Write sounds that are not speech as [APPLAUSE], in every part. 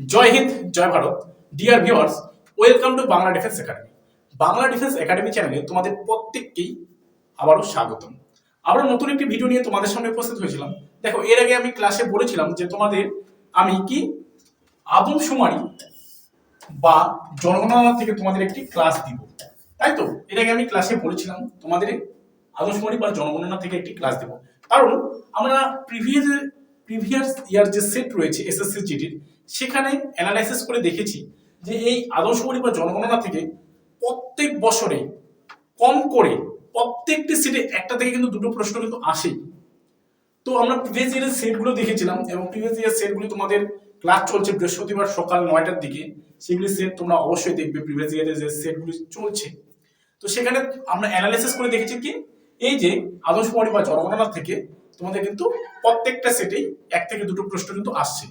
Joy Hind, Joy Bharat. Dear viewers welcome to Bangla defence academy Bangla defence academy চ্যানেলে তোমাদের প্রত্যেককেই আবারও স্বাগতম। আবার নতুন একটি ভিডিও নিয়ে তোমাদের সামনে উপস্থিত হয়েছিলাম। দেখো, এর আগে আমি ক্লাসে বলেছিলাম যে তোমাদের আমি কি? আদমশুমারি বা জনগণনা থেকে তোমাদের একটি ক্লাস দিব। তাই তো? এর আগে আমি ক্লাসে বলেছিলাম, তোমাদের আদমশুমারি বা জনগণনা থেকে একটি ক্লাস দেব। কারণ আমরা প্রিভিয়াস প্রিভিয়াস ইয়ার যে সেট রয়েছে এসএসসি জিডির সেখানে অ্যানালাইসিস করে দেখেছি যে এই আদমশুমারি বা জনগণনা থেকে প্রত্যেক বছরে কম করে প্রত্যেকটি সিটে একটা থেকে কিন্তু দুটো প্রশ্ন কিন্তু আসেই। তো আমরা প্রিভিয়াস ইয়ারের সেটগুলো দেখেছিলাম এবং প্রিভিয়াস ইয়ার সেটগুলি তোমাদের ক্লাস চলছে বৃহস্পতিবার সকাল নয়টার দিকে। সেগুলি সেট তোমরা অবশ্যই দেখবে প্রিভিয়াস ইয়ারের যে সেটগুলি চলছে। তো সেখানে আমরা অ্যানালাইসিস করে দেখেছি কি এই যে আদর্শবাড়ি বা জনগণনা থেকে তোমাদের কিন্তু প্রত্যেকটা সেটেই এক থেকে দুটো প্রশ্ন কিন্তু আসছে।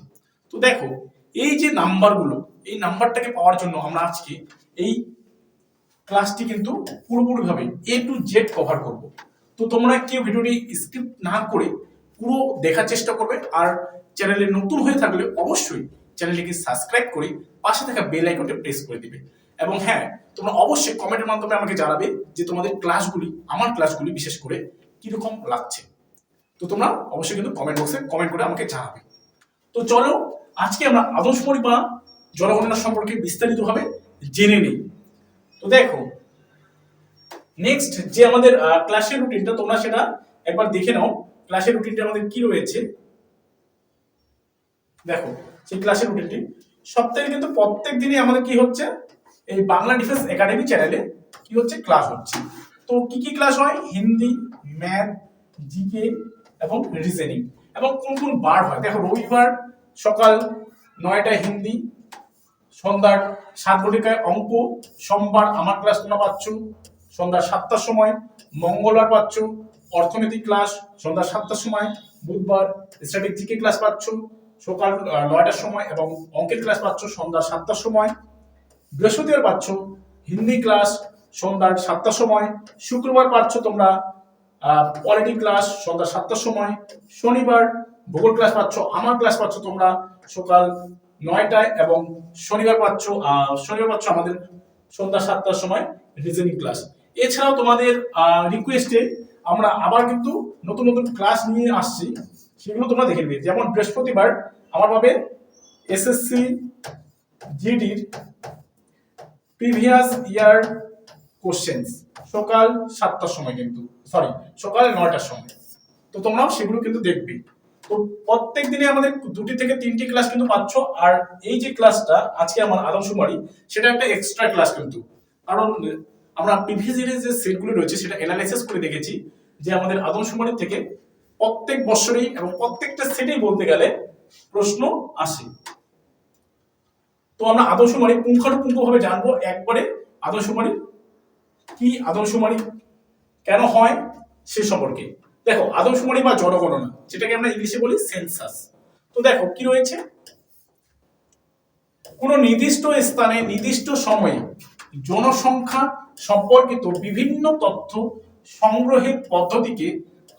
তো দেখো, এই যে নাম্বারগুলো, এই নাম্বারটাকে পাওয়ার জন্য আমরা আজকে এই ক্লাসটি কিন্তু পুরোপুরিভাবে এ টু জেড কভার করব। তো তোমরা কেউ ভিডিওটি স্কিপ না করে পুরো দেখার চেষ্টা করবে, আর চ্যানেলে নতুন হয়ে থাকলে অবশ্যই চ্যানেলটিকে সাবস্ক্রাইব করে পাশে থাকা বেল আইকনটা প্রেস করে দিবে। এবং হ্যাঁ তোমরা অবশ্যই কমেন্টের মাধ্যমে আমাকে জানাবে যে তোমাদের ক্লাসগুলি আমার ক্লাসগুলি বিশেষ করে কীরকম লাগছে। তো তোমরা অবশ্যই কিন্তু কমেন্ট বক্সে কমেন্ট করে আমাকে জানাবে। তো চলো আজকে আমরা আদর্শমণি বা জনগণনা সম্পর্কে বিস্তারিতভাবে জেনে নিই। তো দেখো নেক্সট যে আমাদের ক্লাসের রুটিনটা তোমরা সেটা একবার দেখে নাও। ক্লাসের রুটিনটা আমাদের কি রয়েছে? দেখো, সেই ক্লাসের রুটিনটি সপ্তাহে কিন্তু প্রত্যেক দিনই আমাদের কি হচ্ছে? এই বাংলা ডিফেন্স একাডেমি চ্যানেলে কি হচ্ছে? ক্লাস হচ্ছে। তো কি কি ক্লাস হয়? হিন্দি ম্যাথ জিকে এবং রিজনিং এবং কোন কোন বার হয়? দেখো, রবিবার সকাল নয়টায় হিন্দি, সন্ধ্যার সাত ঘটিকায় অঙ্ক, সোমবার আমার ক্লাস তোমরা পাচ্ছ, সন্ধ্যা সাতটার সময়, মঙ্গলবার পাচ্ছ অর্থনৈতিক ক্লাস সন্ধ্যা সাতটার সময়, বুধবার স্ট্র্যাটেজিকে ক্লাস পাচ্ছ, সকাল নয়টার সময় এবং অঙ্কের ক্লাস পাচ্ছ, সন্ধ্যা সাতটার সময়, বৃহস্পতিবার পাচ্ছ, হিন্দি ক্লাস সন্ধ্যার সাতটার সময়, শুক্রবার পাচ্ছ তোমরা পলিটি ক্লাস সন্ধ্যা সাতটার সময়, শনিবার ভূগোল ক্লাস পাচ্ছ, আমার ক্লাস পাচ্ছ তোমরা সকাল নয়টায় এবং শনিবার পাচ্ছ শনিবার পাচ্ছ আমাদের সন্ধ্যা সাতটার সময় রিজনিং ক্লাস এছাড়াও তোমাদের রিকোয়েস্টে আমরা আবার কিন্তু নতুন নতুন ক্লাস নিয়ে আসছি, সেগুলো তোমরা দেখে নেবে। যেমন বৃহস্পতিবার আমার পাবে এসএসসি জিডির প্রিভিয়াস ইয়ার কোশ্চেন্স সকাল সাতটার সময় কিন্তু সরি সকাল নয়টার সময়। তো তোমরাও সেগুলো কিন্তু দেখবে। প্রত্যেক দিনে আমাদের দুটি থেকে তিনটি ক্লাস কিন্তু পাচ্ছ। আর এই যে ক্লাসটা আজকে আমার আদমশুমারি সেটা একটা এক্সট্রা ক্লাস কিন্তু। কারণ আমরা প্রিভিয়াস যে সেটগুলো রয়েছে, সেটা অ্যানালাইসিস করে দেখেছি যে আমাদের আদমশুমারি থেকে প্রত্যেক বছরেই এবং প্রত্যেকটা সেটেই বলতে গেলে প্রশ্ন আসে। তো আমরা আদর্শমারি পুঙ্খানুপুঙ্খভাবে জানব একবারে আদর্শমারি কি আদর্শমারি কেন হয় সে সম্পর্কে। দেখো আদর্শমারি বা জনগণনা, যেটাকে আমরা ইংলিশে বলি সেন্সাস তো দেখো, কি রয়েছে? কোনো নির্দিষ্ট স্থানে, নির্দিষ্ট সময়ে জনসংখ্যা সম্পর্কিত বিভিন্ন তথ্য সংগ্রহের পদ্ধতিকে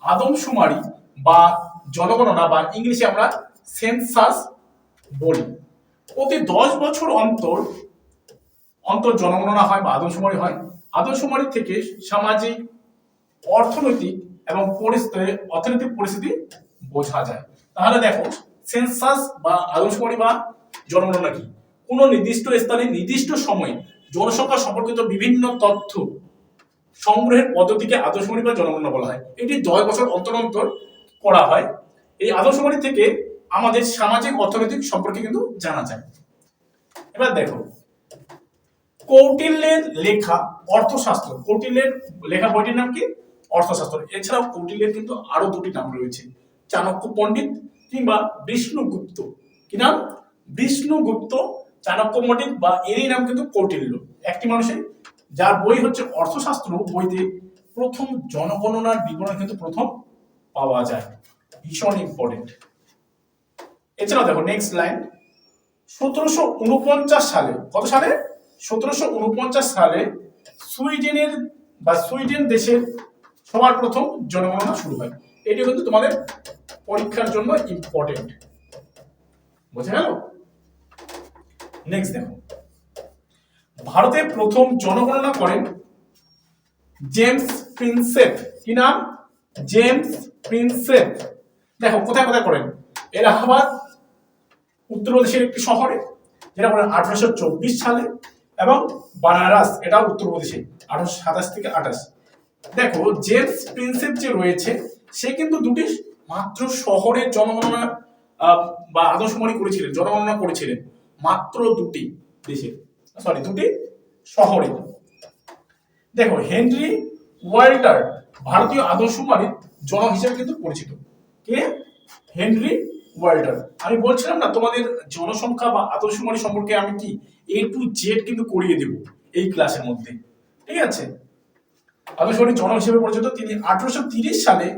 আদমশুমারি বা জনগণনা বা ইংলিশে আমরা সেন্সাস বলি। প্রতি দশ বছর অন্তর অন্তর জনগণনা হয় বা আদমশুমারি হয়। আদমশুমারি থেকে সামাজিক, অর্থনৈতিক এবং পরিস্থিতি, অর্থনৈতিক পরিস্থিতি বোঝা যায়। তাহলে দেখো সেন্সাস বা আদমশুমারি বা জনগণনা কি কোনো নির্দিষ্ট স্থানে, নির্দিষ্ট সময়ে জনসংখ্যা সম্পর্কিত বিভিন্ন তথ্য সংগ্রহের পদ্ধতিকে আদর্শমারি বা জনগণনা বলা হয়। এটি দশ বছর অন্তর অন্তর করা হয়। এই আদর্শমারি থেকে আমাদের সামাজিক, অর্থনৈতিক সম্পর্কে কিন্তু জানা যায়। এবার দেখো, কৌটিল্যের লেখা অর্থশাস্ত্র। কৌটিল্যের লেখা বইটির নাম কি? অর্থশাস্ত্র। এছাড়াও কৌটিল্যের কিন্তু আরও দুটি নাম রয়েছে। চাণক্য পণ্ডিত কিংবা বিষ্ণুগুপ্ত। কি নাম? বিষ্ণুগুপ্ত, চাণক্য পণ্ডিত বা এরই নাম কিন্তু কৌটিল্য। একটি মানুষের, যার বই হচ্ছে অর্থশাস্ত্র, বইতে প্রথম জনগণনার বিবরণ কিন্তু প্রথম পাওয়া যায়। ভীষণ ইম্পর্টেন্ট এছাড়াও দেখো নেক্সট লাইন সতেরোশো উনপঞ্চাশ সালে, কত সালে? সতেরোশো উনপঞ্চাশ সালে সুইডেনের বা সুইডেন দেশের সবার প্রথম জনগণনা শুরু হয়। এটি কিন্তু তোমাদের পরীক্ষার জন্য ইম্পর্টেন্ট বোঝা গেল? নেক্সট দেখো। ভারতে প্রথম জনগণনা করেন জেমস প্রিন্সেপ কি নাম? জেমস প্রিন্সেপ দেখো, কোথায় কোথায় করেন? এলাহাবাদ উত্তরপ্রদেশের একটি শহরে, যেটা করেন আঠারোশো চব্বিশ সালে, এবং বানারস এটা উত্তরপ্রদেশে আঠারোশো সাতাশ থেকে আঠাশ। দেখো জেমস প্রিন্সেপ যে রয়েছে, সে কিন্তু দুটি মাত্র শহরের জনগণনা বা আদর্শমণি করেছিলেন, জনগণনা করেছিলেন। মাত্র দুটি দেশে। সরি দুটি শহরে। দেখো, হেনরি ওয়াল্টার ভারতীয় আদর্শবাণীর জন হিসেবে কিন্তু পরিচিত। কে? Henry Walter. আমি বলছিলাম না, তোমাদের জনসংখ্যা বা আদর্শবাণী সম্পর্কে আমি কি এ টু জেড কিন্তু করিয়ে দেব এই ক্লাসের মধ্যে। ঠিক আছে? আদর্শবাণী জন হিসেবে পরিচিত, তিনি আঠারোশো সালে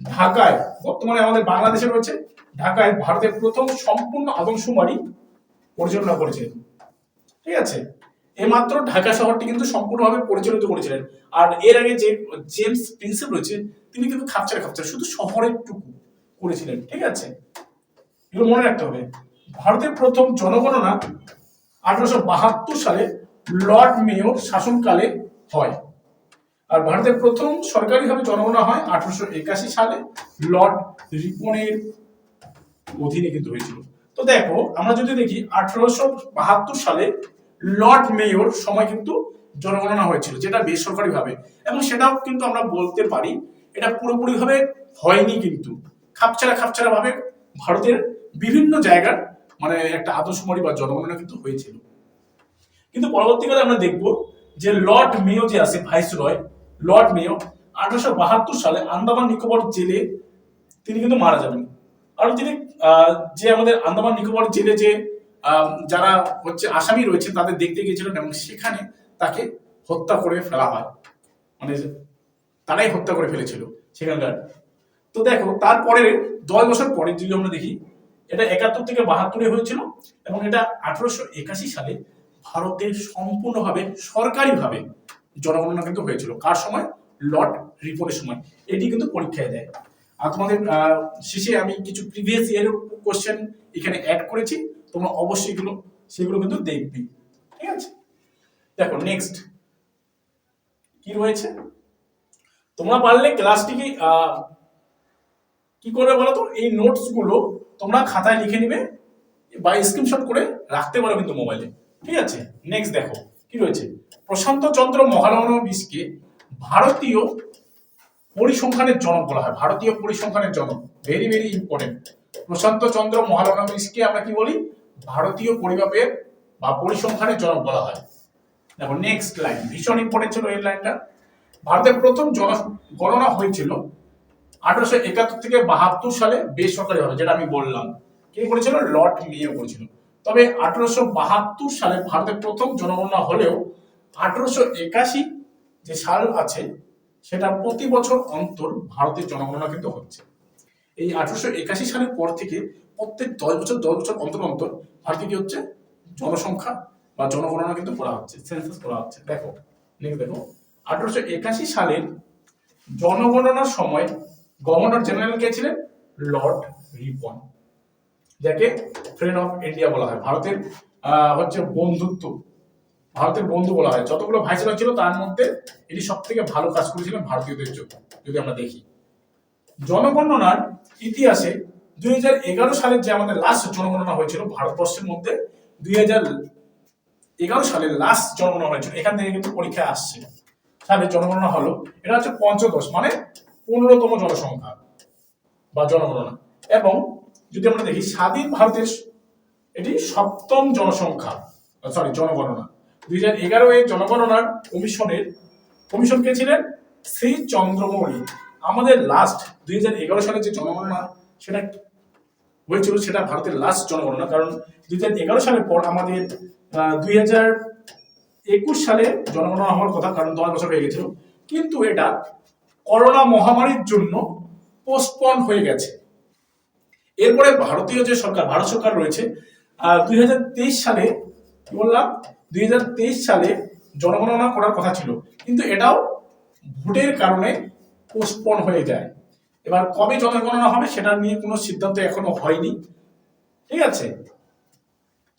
ঢাকায়, বর্তমানে আমাদের বাংলাদেশে রয়েছে, ঢাকায় ভারতের প্রথম সম্পূর্ণ আদর্শবাণী পরিচালনা করেছিলেন। ঠিক আছে? এইমাত্র ঢাকা শহরটি কিন্তু সম্পূর্ণভাবে পরিচালিত করেছিলেন। আর এর আগে যে জেমস প্রিন্সেপ রয়েছে, তিনি কিন্তু খাপচারে খাপচারে শুধু শহরের টুকু করেছিলেন। ঠিক আছে? এগুলো মনে রাখতে হবে, ভারতের প্রথম জনগণনা আঠারোশো বাহাত্তর সালে লর্ড মেয়র শাসনকালে হয়। আর ভারতের প্রথম সরকারিভাবে জনগণনা হয় আঠারোশো একাশি সালে, লর্ড রিপনের অধীনে কিন্তু হয়েছিল। তো দেখো, আমরা যদি দেখি আঠারোশো বাহাত্তর সালে লর্ড মেয়র সময় কিন্তু জনগণনা হয়েছিল, যেটা বেসরকারি ভাবে এবং সেটাও কিন্তু আমরা বলতে পারি, এটা পুরোপুরি ভাবে হয়নি কিন্তু। খাপছাড়া খাপছাড়া ভাবে ভারতের বিভিন্ন জায়গার মানে একটা আদর্শমণি বা জনগণনা কিন্তু হয়েছিল। কিন্তু পরবর্তীকালে আমরা দেখব যে লর্ড মেয়ো যে আছে ভাইস রয় লর্ড মেয়র আঠারোশো বাহাত্তর সালে আন্দামান নিকোবর জেলে তিনি কিন্তু মারা যাবেন। আর তিনি যে আমাদের আন্দামান নিকোবর জেলে যে যারা হচ্ছে আসামি রয়েছে তাদের দেখতে গিয়েছিলেন এবং সেখানে তাকে হত্যা করে ফেলা হয়। মানে তারাই হত্যা করে ফেলেছিল সেখানকার। তো দেখো, তারপরে দশ বছর পরে যদি আমরা দেখি, এটা একাত্তর থেকে বাহাত্তরে হয়েছিল এবং এটা আঠারোশো একাশি সালে ভারতে সম্পূর্ণভাবে সরকারিভাবে জনগণনা কিন্তু হয়েছিল। কার সময়? লর্ড রিপোর্টের সময়। এটি কিন্তু পরীক্ষায় দেয়। আর তোমাদের শেষে আমি কিছু প্রিভিয়াস ইয়ার কোশ্চেন এখানে অ্যাড করেছি। তোমরা অবশ্যই এগুলো, সেগুলো কিন্তু দেখবে। ঠিক আছে? দেখো নেক্সট কি রয়েছে? তোমরা পারলে ক্লাসটিকে কি করবে বলো তো? এই নোটসগুলো তোমরা খাতায় লিখে নিবে বা স্ক্রিনশট করে রাখতে পারো কিন্তু মোবাইলে ঠিক আছে? নেক্সট দেখো, কি রয়েছে? প্রশান্ত চন্দ্র মহালনবিশকে ভারতীয় পরিসংখ্যানের জনক বলা হয়। ভারতীয় পরিসংখ্যানের জনক। Very very important Prasanta Chandra মহালনবিশকে আমরা কি বলি? ভারতীয় পরিমাপের বা পরিসংখ্যানের জনক বলা হয়। দেখো নেক্সট লাইন ভীষণ ইম্পর্টেন্ট ছিল এই লাইনটা ভারতের প্রথম জন গণনা হয়েছিল আঠারোশো একাত্তর থেকে বাহাত্তর সালে বেসরকারি হবে যেটা আমি বললাম। কে করেছিল? লর্ড মিও করেছিল। তবে আঠারোশো বাহাত্তর সালে ভারতের প্রথম জনগণনা হলেও আঠারোশো একাশি যে সাল আছে, সেটা প্রতি বছর অন্তর ভারতের জনগণনা কিন্তু হচ্ছে। এই আঠারোশো একাশি সালের পর থেকে প্রত্যেক দশ বছর দশ বছর অন্তর অন্তর ভারতে কি হচ্ছে? জনসংখ্যা বা জনগণনা কিন্তু করা হচ্ছে সেন্সাস করা হচ্ছে। দেখো নেক্সট দেখো, আঠারোশো একাশি সালের জনগণনার সময় গভর্নর জেনারেল কে ছিলেন? লর্ড রিপন যাকে ফ্রেন্ড অফ ইন্ডিয়া বলা হয়। ভারতের হচ্ছে বন্ধুত্ব ভারতের বন্ধু বলা হয়। যতগুলো ভাইসরয় ছিল, তার মধ্যে এটি সব থেকে ভালো কাজ করেছিলেন ভারতীয়দের জন্য, যদি আমরা দেখি। জনগণনার ইতিহাসে দুই হাজার এগারো সালের যে আমাদের লাস্ট জনগণনা হয়েছিল ভারতবর্ষের মধ্যে, দুই হাজার এগারো সালের লাস্ট জনগণনা হয়েছিল। এখান থেকে কিন্তু পরীক্ষা আসছে। সালে জনগণনা হলো, এটা হচ্ছে পঞ্চদশ মানে পনেরোতম জনসংখ্যা বা জনগণনা। এবং যদি আমরা দেখি, স্বাধীন ভারতের এটি সপ্তম জনসংখ্যা সরি জনগণনা। দুই হাজার এগারো এর জনগণনার কমিশনের, কমিশন কে ছিলেন? শ্রী চন্দ্রমৌলি। আমাদের লাস্ট দুই হাজার এগারো সালের যে জনগণনা, সেটা হয়েছিল, সেটা ভারতের লাস্ট জনগণনা। কারণ দুই হাজার এগারো সালের পর আমাদের দুই হাজার একুশ সালে জনগণনা হওয়ার কথা, কারণ দশ বছর হয়ে গেছিল। কিন্তু এটা করোনা মহামারীর জন্য পোস্টপন হয়ে গেছে। এরপরে ভারতীয় যে সরকার, ভারত সরকার রয়েছে দুই হাজার তেইশ সালে কি বললাম? দুই হাজার তেইশ সালে জনগণনা করার কথা ছিল। কিন্তু এটাও ভোটের কারণে পোস্টপন হয়ে যায়। এবার কবে জনগণনা হবে সেটা নিয়ে কোনো সিদ্ধান্ত এখনও হয়নি। ঠিক আছে?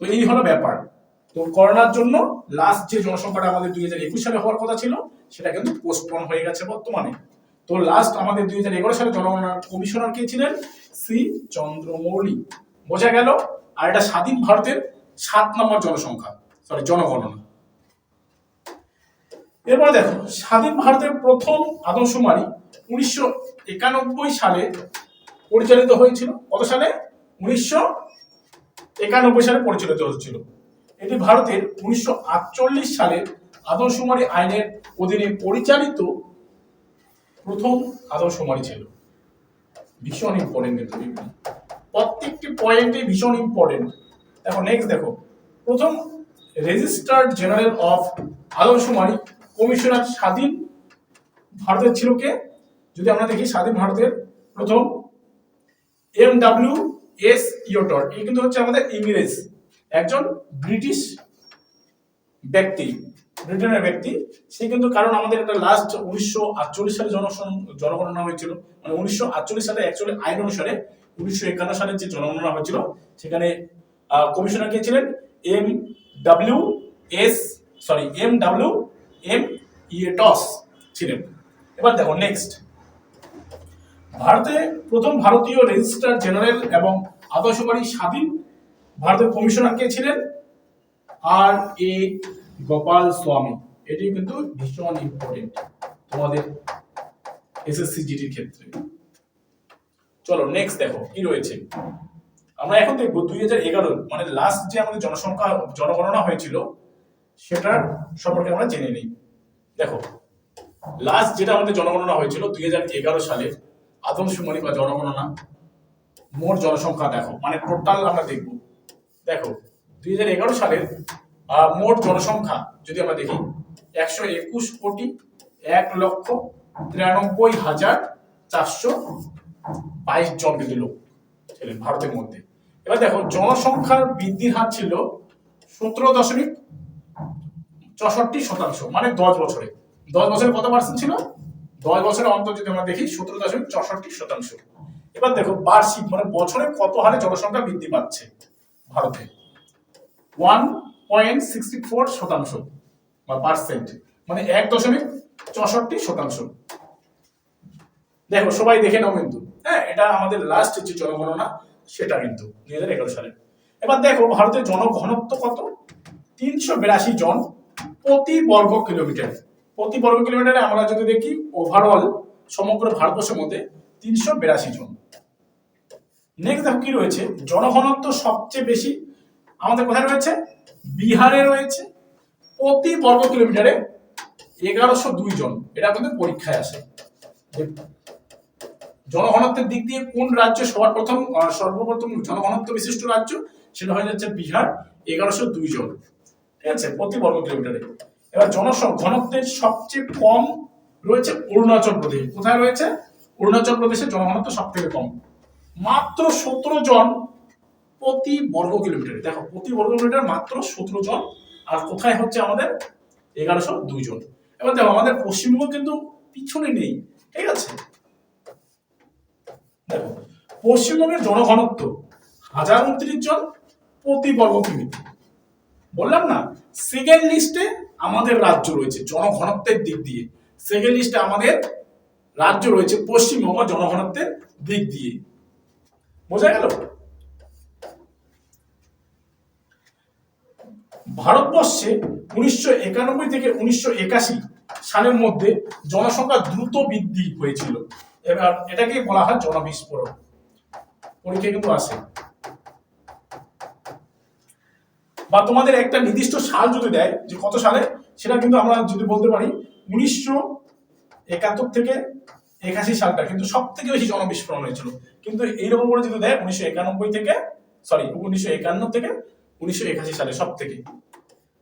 তো এই হলো ব্যাপার। তো করোনার জন্য লাস্ট যে জনসংখ্যাটা আমাদের দুই হাজার একুশ সালে হওয়ার কথা ছিল, সেটা কিন্তু পোস্টপন হয়ে গেছে বর্তমানে। তো লাস্ট আমাদের দুই হাজার এগারো সালে জনগণনা কমিশনার কে ছিলেন? সি চন্দ্রমৌলি। বোঝা গেল, আর এটা স্বাধীন ভারতের সাত নম্বর জনসংখ্যা। সরি জনগণনা। এরপর দেখো, স্বাধীন ভারতের প্রথম আদমশুমারি উনিশশো একানব্বই সালে পরিচালিত হয়েছিল। কত সালে? উনিশশো একানব্বই সালে পরিচালিত হচ্ছিল এটি ভারতের উনিশশো আটচল্লিশ সালের আদমশুমারি আইনের অধীনে পরিচালিত প্রথম আদমশুমারি ছিল। ভীষণ ইম্পর্টেন্ট কিন্তু প্রত্যেকটি পয়েন্টে ভীষণ ইম্পর্টেন্ট দেখো নেক্সট দেখো, প্রথম রেজিস্টার্ড জেনারেল অফ আদমশুমারি কমিশনার স্বাধীন ভারতের ছিল কে যদি আমরা দেখি স্বাধীন ভারতের প্রথম এম ডাব্লিউ এস ইয়োটর এই কিন্তু হচ্ছে আমাদের ইংরেজ, একজন ব্রিটিশ ব্যক্তি ব্রিটেনের ব্যক্তি, সে কিন্তু কারণ আমাদের একটা লাস্ট উনিশশো আটচল্লিশ সালে জনগণনা হয়েছিল মানে উনিশশো আটচল্লিশ সালে অ্যাকচুয়ালি আইন অনুসারে উনিশশো একান্ন সালে যে জনগণনা হয়েছিল, সেখানে কমিশনার কে ছিলেন M W S sorry M W M Yeats ছিলেন। এবার দেখো নেক্সট ভারতে প্রথম ভারতীয় রেজিস্ট্রার জেনারেল এবং আদর্শকারী স্বাধীন ভারতের কমিশনার কে ছিলেন? আর এ গোপাল স্বামী। এটি কিন্তু ভীষণ ইম্পর্টেন্ট তোমাদের এসএসসি জিটির ক্ষেত্রে। চলো নেক্সট দেখো, কি রয়েছে? আমরা এখন দেখব দুই হাজার এগারো মানে লাস্ট যে আমাদের জনসংখ্যা, জনগণনা হয়েছিল, সেটার সম্পর্কে আমরা জেনে নিই। দেখো লাস্ট যেটা আমাদের জনগণনা হয়েছিল দুই হাজার এগারো সালে আদমশুমারি বা জনগণনা, মোট জনসংখ্যা দেখো মানে টোটাল আমরা দেখব। দেখো, দুই হাজার এগারো সালের মোট জনসংখ্যা, যদি আমরা দেখি, একশো একুশ কোটি এক লক্ষ তিরানব্বই হাজার চারশো বাইশ জন কিন্তু লোক ছিলেন ভারতের মধ্যে। এবার দেখো, জনসংখ্যার বৃদ্ধির হার ছিল সতেরো দশমিক চৌষট্টি শতাংশ মানে দশ বছরে। দশ বছরে কত পার্সেন্ট ছিল? দশ বছরের অন্তর যদি আমরা দেখি, সতেরো দশমিক চৌষট্টি শতাংশ। এবার দেখো, বার্ষিক মানে বছরে কত হারে জনসংখ্যা বৃদ্ধি পাচ্ছে ভারতে? ওয়ান পয়েন্ট সিক্সটি ফোর শতাংশ, বা পার্সেন্ট মানে এক দশমিক চৌষট্টি শতাংশ। দেখো, সবাই দেখে নাও কিন্তু। হ্যাঁ এটা আমাদের লাস্ট যে জনগণনা সেটা কিন্তু দুই হাজার এগারো সালে। এবার দেখো, ভারতের জনঘনত্ব কত? তিনশো বিরাশি জন প্রতি বর্গ কিলোমিটার। প্রতি বর্গ কিলোমিটারে আমরা যদি দেখি ওভারঅল সমগ্র ভারতবর্ষের মধ্যে তিনশো বিরাশি জন। নেক্সট দেখো কি রয়েছে? জনঘনত্ব সবচেয়ে বেশি আমাদের কোথায় রয়েছে? বিহারে রয়েছে। প্রতি বর্গ কিলোমিটারে এগারোশো দুই জন। এটা কিন্তু পরীক্ষায় আসে। জনঘনত্বের দিক দিয়ে কোন রাজ্য সবার প্রথম সর্বপ্রথম জনঘনত্ব বিশিষ্ট রাজ্য? সেটা হয়ে যাচ্ছে বিহার, এগারোশো দুই জন। ঠিক আছে? প্রতি বর্গ কিলোমিটারে। এবার জনসংখ্যা ঘনত্বের সবচেয়ে কম রয়েছে অরুণাচল প্রদেশ। কোথায় রয়েছে? অরুণাচল প্রদেশের জনঘনত্ব সব থেকে কম। মাত্র সতেরো জন প্রতি বর্গ কিলোমিটারে। দেখো, প্রতি বর্গ কিলোমিটার মাত্র সতেরো জন। আর কোথায় হচ্ছে আমাদের? এগারোশো দুই জন। এবার দেখো, আমাদের পশ্চিমবঙ্গ কিন্তু পিছনে নেই। ঠিক আছে? দেখো, পশ্চিমবঙ্গের জনঘনত্ব হাজার উনত্রিশ জন প্রতি বর্গ কিলোমিটার। বললাম না সেকেন্ড লিস্টে আমাদের রাজ্য রয়েছে জনঘনত্বের দিক দিয়ে। সেকেন্ড লিস্টে আমাদের রাজ্য রয়েছে পশ্চিমবঙ্গ জনঘনত্বের দিক দিয়ে। বোঝা গেল? ভারতবর্ষে উনিশশো একানব্বই থেকে উনিশশো একাশি সালের মধ্যে জনসংখ্যা দ্রুত বৃদ্ধি হয়েছিল। এবার এটাকে বলা হয় জনবিস্ফোরণ পরীক্ষা কিন্তু আসে বা তোমাদের একটা নির্দিষ্ট সাল যদি দেয়, যে কত সালে, সেটা কিন্তু আমরা যদি বলতে পারি উনিশশো একাত্তর থেকে একাশি সালটা কিন্তু সব থেকে বেশি জনবিস্ফোরণ হয়েছিল। কিন্তু এইরকম করে যদি দেয়, উনিশশো একানব্বই থেকে সরি উনিশশো একান্ন থেকে উনিশশো একাশি সালে সব থেকে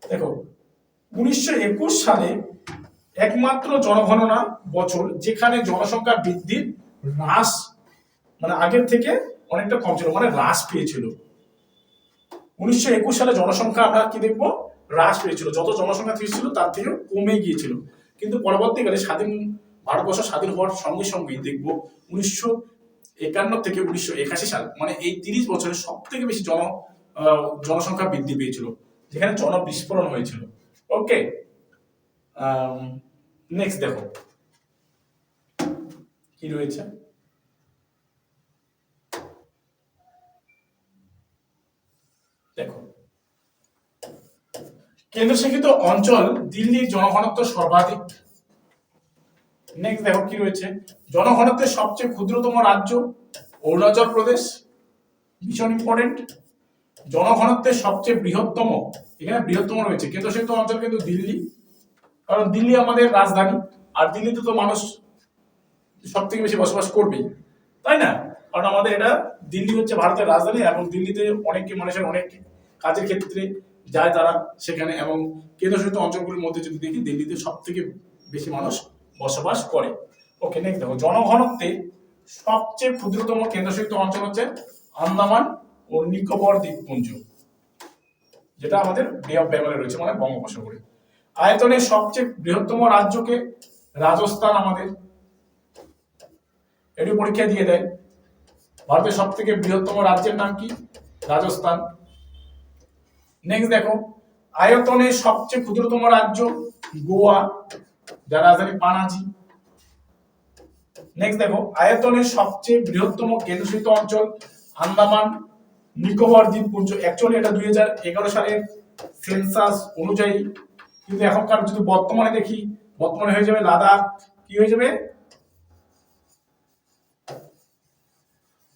দেখো, উনিশশো একুশ সালে একমাত্র জনগণনা বছর, যেখানে জনসংখ্যা বৃদ্ধির হ্রাস মানে আগের থেকে অনেকটা কম ছিল মানে হ্রাস পেয়েছিল। উনিশশো একুশ সালে জনসংখ্যা আমরা কি দেখব? হ্রাস পেয়েছিল। যত জনসংখ্যা ছিল তার থেকেও কমে গিয়েছিল। কিন্তু পরবর্তীকালে স্বাধীন ভারতবর্ষ স্বাধীন হওয়ার সঙ্গে সঙ্গেই দেখব উনিশশো একান্ন থেকে উনিশশো একাশি সাল মানে এই তিরিশ বছরে সব থেকে বেশি জন জনসংখ্যা বৃদ্ধি পেয়েছিল, যেখানে জন বিস্ফোরণ হয়েছিল। ওকে নেক্সট দেখো। কি রয়েছে? দেখো। কেন্দ্রশাসিত অঞ্চল দিল্লির জনঘনত্ব সর্বাধিক। নেক্সট দেখো কি রয়েছে? জনঘনত্বের সবচেয়ে ক্ষুদ্রতম রাজ্য অরুণাচল প্রদেশ। ভীষণ ইম্পর্টেন্ট জনঘনত্বের সবচেয়ে বৃহত্তম, এখানে বৃহত্তম রয়েছে। কেন্দ্রশাসিত অঞ্চল কিন্তু দিল্লি। কারণ দিল্লি আমাদের রাজধানী, আর দিল্লিতে তো মানুষ সব থেকে বেশি বসবাস করবেই তাই না? কারণ আমাদের এটা দিল্লি হচ্ছে ভারতের রাজধানী এবং দিল্লিতে অনেক মানুষের অনেক কাজের ক্ষেত্রে যায় তারা সেখানে এবং কেন্দ্রশাসিত অঞ্চলগুলির মধ্যে যদি দেখি, দিল্লিতে সব থেকে বেশি মানুষ বসবাস করে। ওকে নেক্সট দেখো, জনঘনত্বে সবচেয়ে ক্ষুদ্রতম কেন্দ্রশাসিত অঞ্চল হচ্ছে আন্দামান ও নিকোবর দ্বীপপুঞ্জ, যেটা আমাদের বে অফ বেঙ্গলে রয়েছে মানে বঙ্গোপসাগরে। আয়তনে সবচেয়ে বৃহত্তম রাজ্যকে রাজস্থান আমাদের। এটি পরীক্ষা দিয়ে দেয়। ভারতের সব থেকে বৃহত্তম রাজ্যের নাম কি? রাজস্থান। নেক্সট দেখো, আয়তনে সবচেয়ে ক্ষুদ্রতম রাজ্য গোয়া যার রাজধানী পানাজি। নেক্সট দেখো আয়তনের সবচেয়ে বৃহত্তম কেন্দ্রশাসিত অঞ্চল আন্দামান, নিকোবর দ্বীপপুঞ্জ। অ্যাকচুয়ালি এটা দুই হাজার এগারো সালের সেন্সাস অনুযায়ী কিন্তু এখনকার যদি বর্তমানে দেখি, বর্তমানে হয়ে যাবে লাদাখ, কি হয়ে যাবে?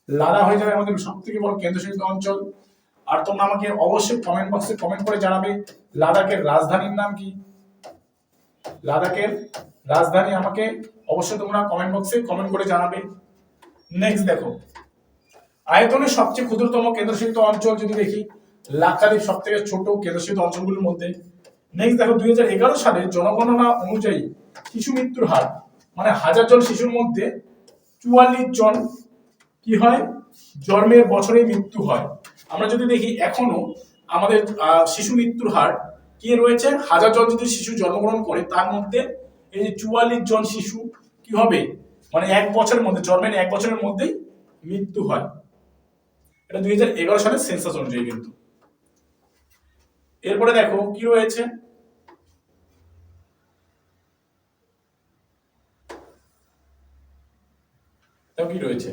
লাদাখ হয়ে যাবে আমাদের সব থেকে বড় কেন্দ্রশাসিত অঞ্চল। আর তোমরা আমাকে অবশ্যই কমেন্ট বক্সে কমেন্ট করে জানাবে, লাদাখের রাজধানীর নাম কি? লাদাখের রাজধানী আমাকে অবশ্যই তোমরা কমেন্ট বক্সে কমেন্ট করে জানাবে। নেক্সট দেখো, আয়তনের সবচেয়ে ক্ষুদ্রতম কেন্দ্রশাসিত অঞ্চল যদি দেখি, লাক্ষাদ্বীপ সব থেকে ছোট কেন্দ্রশাসিত অঞ্চলগুলির মধ্যে। নেক্সট দেখো, দুই হাজার এগারো সালে জনগণনা অনুযায়ী শিশু মৃত্যুর হার মানে হাজার জন শিশুর মধ্যে চুয়াল্লিশ জন কি হয়? জন্মের বছরে মৃত্যু হয়। আমরা যদি দেখি এখনও, আমাদের শিশু মৃত্যুর হার কি রয়েছে? হাজার জন যদি শিশু জন্মগ্রহণ করে, তার মধ্যে এই যে চুয়াল্লিশ জন শিশু কি হবে? মানে এক বছরের মধ্যে, জন্মের এক বছরের মধ্যেই মৃত্যু হয়। এটা দুই হাজার এগারো সালের সেন্সাস অনুযায়ী কিন্তু। এরপরে দেখো, কি রয়েছে? কি রয়েছে?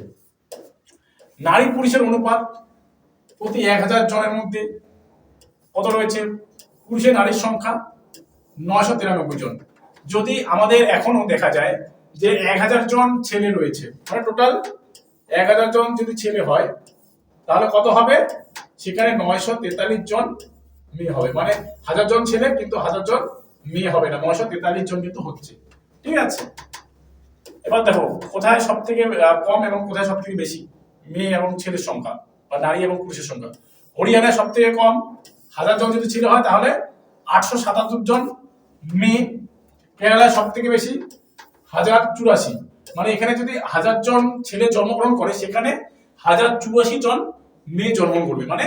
নারী পুরুষের অনুপাত প্রতি এক হাজার জনের মধ্যে কত রয়েছে? পুরুষের নারীর সংখ্যা নয়শো তিরানব্বই জন। যদি আমাদের এখনও দেখা যায় যে এক হাজার জন ছেলে রয়েছে মানে টোটাল এক হাজার জন যদি ছেলে হয়, তাহলে কত হবে? সেখানে নয়শো তেতাল্লিশ জন মেয়ে হবে। মানে হাজার জন ছেলে, কিন্তু হাজার জন মেয়ে হবে না। নয়শো তেতাল্লিশ জন কিন্তু হচ্ছে। ঠিক আছে? এবার দেখো, কোথায় সব থেকে কম এবং কোথায় সব থেকে বেশি? মেয়ে এবং ছেলের সংখ্যা, বা নারী এবং পুরুষের সংখ্যা। হরিয়ানায় সব থেকে কম, হাজার জন যদি ছেলে হয়, তাহলে আটশো সাতাত্তর জন মেয়ে। কেরালায় সব থেকে বেশি, হাজার চুরাশি। মানে এখানে যদি হাজার জন ছেলে জন্মগ্রহণ করে, সেখানে হাজার চুরাশি জন মেয়ে জন্মগ্রহণ করবে। মানে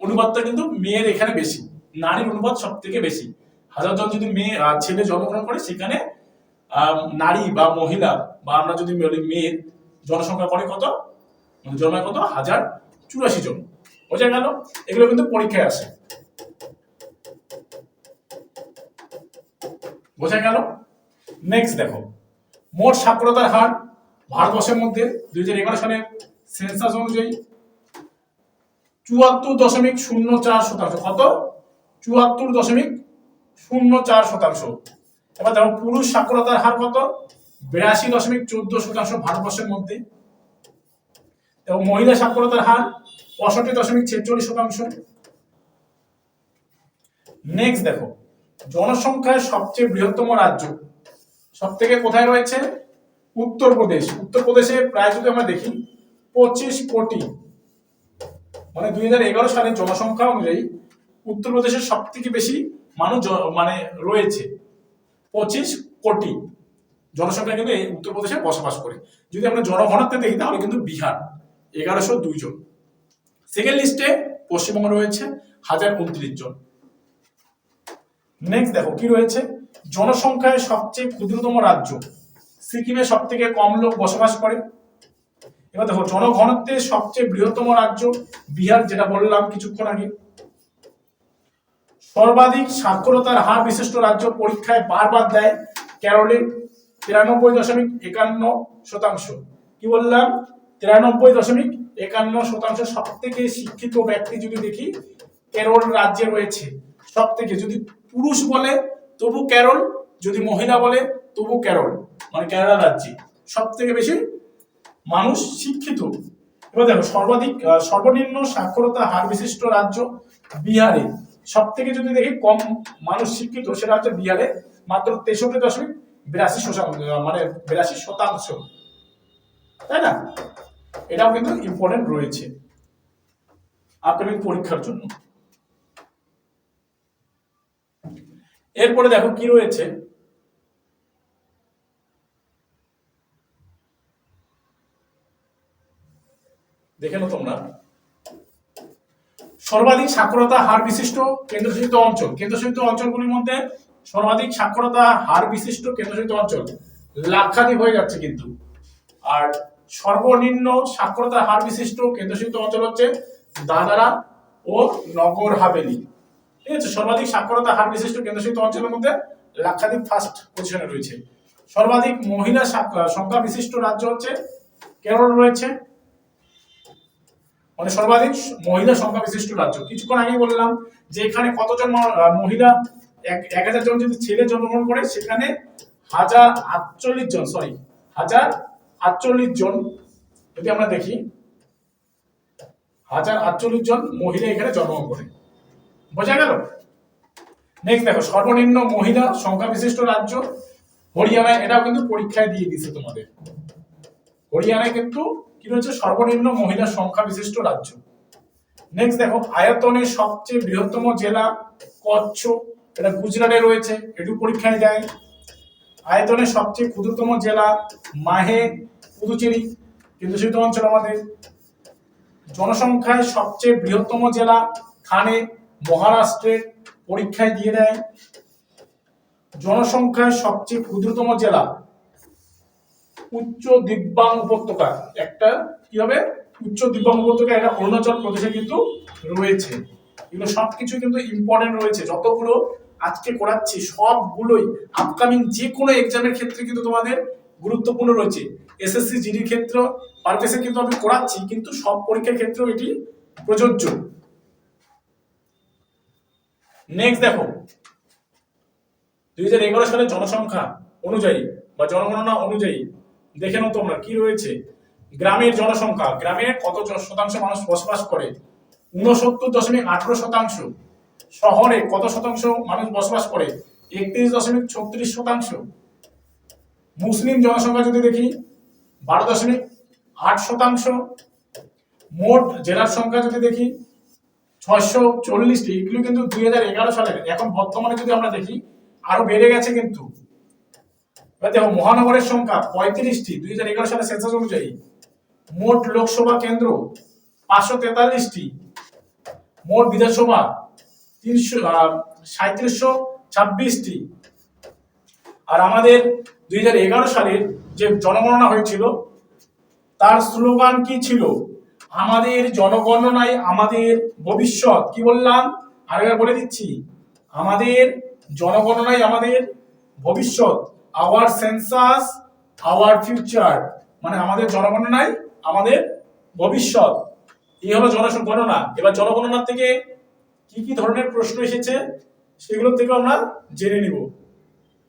অনুপাতটা কিন্তু মেয়ের এখানে বেশি, নারীর অনুপাত সব থেকে বেশি। হাজার জন যদি মেয়ে ছেলে জন্মগ্রহণ করে, সেখানে নারী বা মহিলা, বা আমরা যদি বলি মেয়ের জনসংখ্যা করে কত? জন্মায় কত? হাজার চুরাশি জন। বোঝা গেল? এগুলো কিন্তু পরীক্ষায় আসে। বোঝা গেল? নেক্সট দেখো। মোট সাক্ষরতার হার ভারতবর্ষের মধ্যে দুই হাজার এগারো সালের সেন্সাস অনুযায়ী চুয়াত্তর দশমিক শূন্য চার শতাংশ। কত? চুয়াত্তর দশমিক শূন্য চার শতাংশ। এবার দেখো পুরুষ সাক্ষরতার হার কত? বিরাশি দশমিক চোদ্দ শতাংশ ভারতবর্ষের মধ্যে। এবং মহিলা সাক্ষরতার হার পঁয়ষট্টি দশমিক ছেচল্লিশ শতাংশ। নেক্সট দেখো জনসংখ্যায় সবচেয়ে বৃহত্তম রাজ্য। সব থেকে কোথায় রয়েছে? উত্তরপ্রদেশ। উত্তরপ্রদেশে প্রায় যদি আমরা দেখি, পঁচিশ কোটি মানে দুই হাজার এগারো সালের জনসংখ্যা অনুযায়ী উত্তরপ্রদেশের সব থেকে বেশি মানুষ মানে রয়েছে। পঁচিশ কোটি জনসংখ্যা কিন্তু এই উত্তরপ্রদেশে বসবাস করে। যদি আমরা জনঘনত্বে দেখি, তাহলে কিন্তু বিহার, এগারোশো জন। সেকেন্ড লিস্টে পশ্চিমবঙ্গ রয়েছে, হাজার উনত্রিশ জন। নেক্সট দেখো, কি রয়েছে? জনসংখ্যায় সবচেয়ে ক্ষুদ্রতম রাজ্য। সিকিমে সব থেকে কম লোক বসবাস করে। এবার দেখো, জনঘনত্বে সবচেয়ে বৃহত্তম রাজ্য বিহার, যেটা বললাম কিছুক্ষণ আগে। সর্বাধিক সাক্ষরতার হার বিশিষ্ট রাজ্য পরীক্ষায় বারবার দেয় কেরলে তিরানব্বই দশমিক একান্ন শতাংশ। কি বললাম? তিরানব্বই দশমিক একান্ন শতাংশ সব থেকে শিক্ষিত ব্যক্তি যদি দেখি কেরল রাজ্যে রয়েছে। সব থেকে যদি পুরুষ বলে, তবু কেরল যদি মহিলা বলে, তবু কেরল মানে কেরালা রাজ্যে। সব থেকে বেশি মানুষ শিক্ষিত। এবার দেখো, সর্বাধিক সর্বনিম্ন সাক্ষরতা হার বিশিষ্ট রাজ্য বিহারে। সব থেকে যদি দেখি কম মানুষ শিক্ষিত, সেটা হচ্ছে বিহারে মাত্র তেষট্টি দশমিক বিরাশি শতাংশ মানে বিরাশি শতাংশ। তাই না? এটাও কিন্তু ইম্পর্টেন্ট রয়েছে আপকামিং পরীক্ষার জন্য। এরপরে দেখো কি রয়েছে? দেখে নাও তোমরা। সর্বাধিক সাক্ষরতা হার বিশিষ্ট কেন্দ্রশাসিত অঞ্চল। কেন্দ্রশাসিত অঞ্চলগুলির মধ্যে সর্বাধিক সাক্ষরতা হার বিশিষ্ট কেন্দ্রশাসিত অঞ্চল। লাক্ষাদ্বীপ হয়ে যাচ্ছে কিন্তু। আর সর্বনিম্ন সাক্ষরতা হার বিশিষ্ট কেন্দ্রশাসিত অঞ্চল হচ্ছে দাদারা ও নগর হাভেলি। ঠিক আছে? সর্বাধিক সাক্ষরতা হার বিশিষ্ট কেন্দ্রশাসিত অঞ্চলের মধ্যে লাক্ষাদ্বীপ ফার্স্ট পজিশনে রয়েছে। সর্বাধিক মহিলা সংখ্যা বিশিষ্ট রাজ্য হচ্ছে কেরল রয়েছে। মানে সর্বাধিক মহিলা সংখ্যা বিশিষ্ট রাজ্য। কিছুক্ষণ আগে বললাম যে এখানে কতজন মহিলা, এক হাজার জন যদি ছেলে জন্মগ্রহণ করে, সেখানে হাজার আটচল্লিশ জন সরি হাজার আটচল্লিশ জন, যদি আমরা দেখি, হাজার আটচল্লিশ জন মহিলা এখানে জন্মগ্রহণ করে। বোঝা গেল? নেক্সট দেখো, সর্বনিম্ন মহিলা সংখ্যা বিশিষ্ট রাজ্য হরিয়ানা এটাও কিন্তু পরীক্ষায় দিয়ে দিছে তোমাদের। হরিয়ানায় কিন্তু কি রয়েছে? সর্বনিম্ন মহিলা সংখ্যা বিশিষ্ট রাজ্য। নেক্সট দেখো আয়তনে সবচেয়ে বৃহত্তম জেলা কচ্ছ এটা গুজরাটে রয়েছে এটু পরীক্ষায় দেয়। আয়তনে সবচেয়ে ক্ষুদ্রতম জেলা মাহে পুদুচেরি কেন্দ্রশাসিত অঞ্চল আমাদের। জনসংখ্যায় সবচেয়ে বৃহত্তম জেলা থানে মহারাষ্ট্রের পরীক্ষায় দিয়ে দেয়। জনসংখ্যায় সবচেয়ে ক্ষুদ্রতম জেলা উচ্চ দিব্যাং উপত্যকা একটা কি হবে? উচ্চ দিব্যাং উপত্যকা এটা অরুণাচল প্রদেশে কিন্তু রয়েছে। এগুলো সবকিছু কিন্তু ইম্পর্টেন্ট রয়েছে। যতগুলো আজকে করাচ্ছি, সবগুলোই আপকামিং যে কোনো এক্সামের ক্ষেত্রে কিন্তু তোমাদের গুরুত্বপূর্ণ রয়েছে। এসএসসি জিডির ক্ষেত্র পারপেসে কিন্তু আমি করাচ্ছি, কিন্তু সব পরীক্ষার ক্ষেত্রেও এটি প্রযোজ্য। নেক্সট দেখো। দুই হাজার এগারো সালের জনসংখ্যা অনুযায়ী বা জনগণনা অনুযায়ী দেখে নাও তোমরা, কি রয়েছে? গ্রামের জনসংখ্যা, গ্রামে কত শতাংশ মানুষ বসবাস করে? উনসত্তর দশমিক আঠারো শতাংশ। শহরে কত শতাংশ মানুষ বসবাস করে? একত্রিশ দশমিক ছত্রিশ শতাংশ। মুসলিম জনসংখ্যা যদি দেখি, বারো দশমিক আট শতাংশ। মোট জেলার সংখ্যা যদি দেখি, ছয়শো চল্লিশটি, এগুলো কিন্তু দুই হাজার এগারো সালের। এখন বর্তমানে যদি আমরা দেখি, আরও বেড়ে গেছে কিন্তু। দেখো, মহানগরের সংখ্যা পঁয়ত্রিশটি। দুই হাজার এগারো সালের সেন্সাস অনুযায়ী মোট লোকসভা কেন্দ্র পাঁচশো তেতাল্লিশটি। মোট বিধানসভা তিনশো সাঁত্রিশশো ছাব্বিশটি। আর আমাদের দুই হাজার এগারো সালের যে জনগণনা হয়েছিল, তার স্লোগান কি ছিল? আমাদের জনগণনায় আমাদের ভবিষ্যৎ। কি বললাম? আরেকবার বলে দিচ্ছি। আমাদের জনগণনায় আমাদের ভবিষ্যৎ। আওয়ার সেন্সাস আওয়ার ফিউচার মানে আমাদের জনগণনায় আমাদের ভবিষ্যৎ। এই হলো জনগণনা। এবার জনগণনা থেকে কি কি ধরনের প্রশ্ন এসেছে সেগুলো থেকে আমরা জেনে নিব।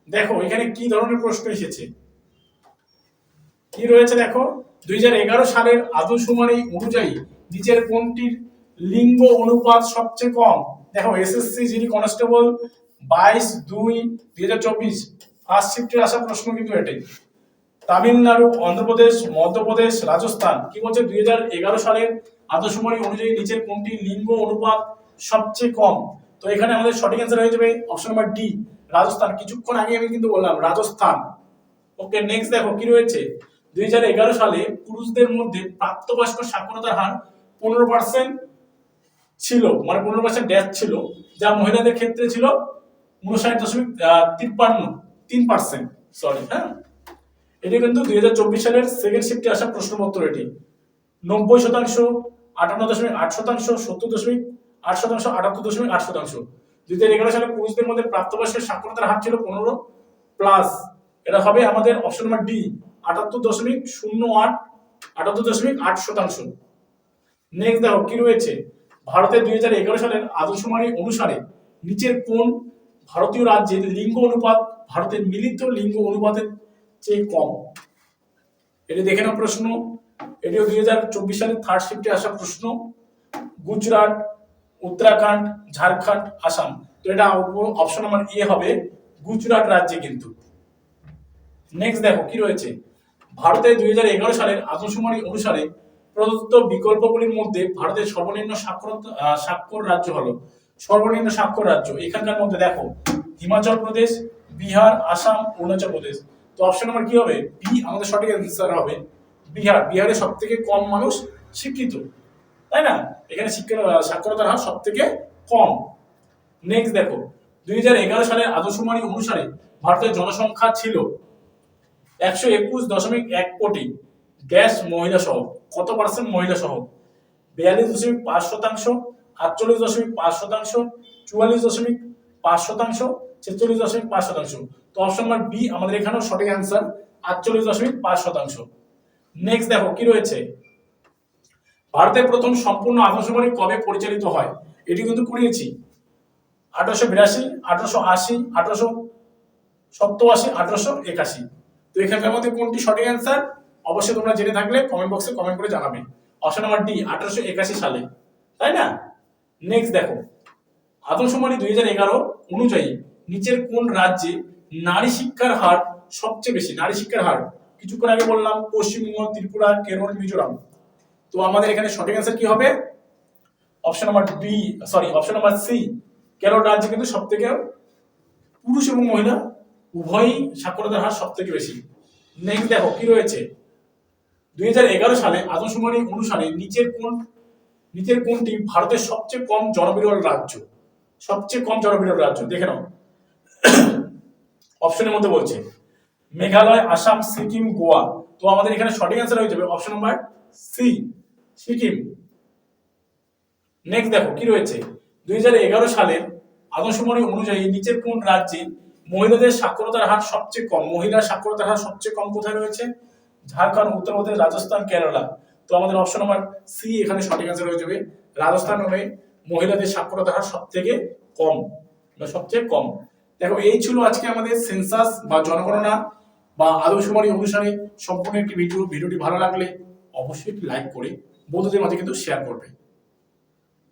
দেখো, এখানে কি ধরনের প্রশ্ন এসেছে? কি রয়েছে দেখো? দুই হাজার এগারো সালের আদর্শমানী অনুযায়ী নিচের কোনটির লিঙ্গ অনুপাত সবচেয়ে কম? দেখো, এসএসসি জিডি কনস্টেবল, বাইশ দুই দুই হাজার চব্বিশ। ফার্স্ট শিফটে আসা প্রশ্ন কিন্তু এটাই। তামিলনাড়ু, অন্ধ্রপ্রদেশ, মধ্যপ্রদেশ, রাজস্থান, কি বলছে? দুই সালের আদর্শমানী অনুযায়ী নিচের কোনটি লিঙ্গ অনুপাত সবচেয়ে কম? তো এখানে আমাদের সঠিক অ্যান্সার হয়ে যাবে অপশন নাম্বার ডি রাজস্থান। কিছুক্ষণ আগে আমি কিন্তু বললাম, রাজস্থান। ওকে নেক্সট দেখো, কি রয়েছে? দুই হাজার এগারো সালে পুরুষদের মধ্যে প্রাপ্তবয়স্ক সাক্ষরতার হার পনেরো পার্সেন্ট ছিল মানে পনেরো পার্সেন্ট ড্যাশ ছিল, যা মহিলাদের ক্ষেত্রে ছিল উনষাট দশমিক তিপ্পান্ন। তিন পার্সেন্ট সরি হ্যাঁ? এটি কিন্তু দুই হাজার চব্বিশ সালের সেকেন্ড শিফটে আসা প্রশ্নপত্র এটি। নব্বই শতাংশ, আটান্ন দশমিক আট শতাংশ, সত্তর দশমিক আট শতাংশ, আটাত্তর দশমিক আট শতাংশ। দুই হাজার এগারো সালে পুরুষদের মধ্যে প্রাপ্তবয়স্কের সাক্ষরতার হার ছিল পনেরো প্লাস। এটা হবে আমাদের অপশন নাম্বার ডি, আটাত্তর দশমিক শূন্য আট, আটাত্তর দশমিক আট শতাংশ। নেক্সট দেখো, কি রয়েছে? ভারতের দুই হাজার এগারো সালের আদর্শমানী অনুসারে নিচের কোন ভারতীয় রাজ্যের লিঙ্গ অনুপাত ভারতের মিলিত লিঙ্গ অনুপাতের চেয়ে কম। এটি দেখে নাও প্রশ্ন। এটিও দুই হাজার চব্বিশ সালের থার্ড শিফটে আসা প্রশ্ন। গুজরাট, উত্তরাখণ্ড, ঝাড়খণ্ড, আসাম। তো এটা অপশন নাম্বার এ হবে গুজরাট রাজ্যে কিন্তু। নেক্সট দেখো কি রয়েছে। ভারতের দুই হাজার এগারো সালের আদর্শমানী অনুসারে প্রদত্ত বিকল্পগুলির মধ্যে ভারতের সর্বনিম্ন স্বাক্ষর স্বাক্ষর রাজ্য হলো সর্বনিম্ন স্বাক্ষর রাজ্য। এখানকার মধ্যে দেখো হিমাচল প্রদেশ বিহার, আসাম, অরুণাচল প্রদেশ। তো অপশন নাম্বার কি হবে? বি আমাদের সঠিক অ্যান্সার হবে বিহার। বিহারে সব থেকে কম মানুষ শিক্ষিত, তাই না? এখানে শিক্ষা, সাক্ষরতার হার সব থেকে কম। নেক্সট দেখো, দুই হাজার এগারো সালের আদর্শমানী অনুসারে ভারতের জনসংখ্যা ছিল একশো একুশ দশমিক এক কোটি। ড্যাশ মহিলা সহ, কত পার্সেন্ট মহিলা সহ? বিয়াল্লিশ দশমিক পাঁচ শতাংশ, আটচল্লিশ দশমিক পাঁচ শতাংশ, চুয়াল্লিশ দশমিক পাঁচ শতাংশ ছেচল্লিশ দশমিক পাঁচ শতাংশ। তো অপশন নাম্বার বি আমাদের এখানেও সঠিক অ্যান্সার আটচল্লিশ দশমিক পাঁচ শতাংশ। নেক্সট দেখো কি রয়েছে? ভারতের প্রথম সম্পূর্ণ আদর্শবাণী কবে পরিচালিত হয়? এটি কিন্তু করিয়েছি আঠারোশো বিরাশি, আঠারোশো আশি, আঠারোশো সপ্তআশি, আঠারোশো একাশি। তো এখানকার মধ্যে কোনটি সঠিক অ্যান্সার অবশ্যই তোমরা জেনে থাকলে কমেন্ট বক্সে কমেন্ট করে জানাবে। অপশন নাম্বার ডি আঠারোশো একাশি সালে। তাই না? নেক্সট দেখো। আদর্শবাণী দুই হাজার এগারো অনুযায়ী নিচের কোন রাজ্যে নারী শিক্ষার হার সবচেয়ে বেশি? নারী শিক্ষার হার। কিছুক্ষণ আগে বললাম পশ্চিমবঙ্গ, ত্রিপুরা, কেরল, মিজোরাম। তো আমাদের এখানে সঠিক অ্যান্সার কি হবে? Option number B sorry option number C Kerala রাজ্যে কিন্তু সব থেকে পুরুষ এবং মহিলা উভয়ই সাক্ষরতার হার সব থেকে বেশি। নেক্সট দেখো, কি রয়েছে? দুই হাজার এগারো সালে আদর্শবাণী অনুসারে নিচের কোন, নিচের কোনটি ভারতের সবচেয়ে কম জনবিরল রাজ্য? সবচেয়ে কম জনবিরল রাজ্য, দেখে নাও। [COUGHS] অপশনের মধ্যে বলছে, মেঘালয়, আসাম, সিকিম, গোয়া। তো আমাদের এখানে সঠিক অ্যান্সার হয়ে যাবে option number C Sikkim. Next দেখো, কি রয়েছে? দুই হাজার এগারো সালের আদর্শবাণী অনুযায়ী নিচের কোন রাজ্যে মহিলাদের সাক্ষরতার হার সবচেয়ে কম? মহিলার সাক্ষরতার হার সবচেয়ে কম কোথায় রয়েছে? ঝাড়খণ্ড, উত্তরপ্রদেশ, রাজস্থান, কেরালা। তো আমাদের অপশন নাম্বার সি এখানে সঠিক অ্যান্সার হয়ে যাবে। রাজস্থান হলে মহিলাদের সাক্ষরতার হার সব থেকে কম সবচেয়ে কম। দেখো, এই ছিল আজকে আমাদের সেন্সাস বা জনগণনা বা আদর্শবাণী অনুসারে সম্পূর্ণ একটি ভিডিও ভিডিওটি ভালো লাগলে অবশ্যই একটি লাইক করে বন্ধুদের মাঝে কিন্তু শেয়ার করবে।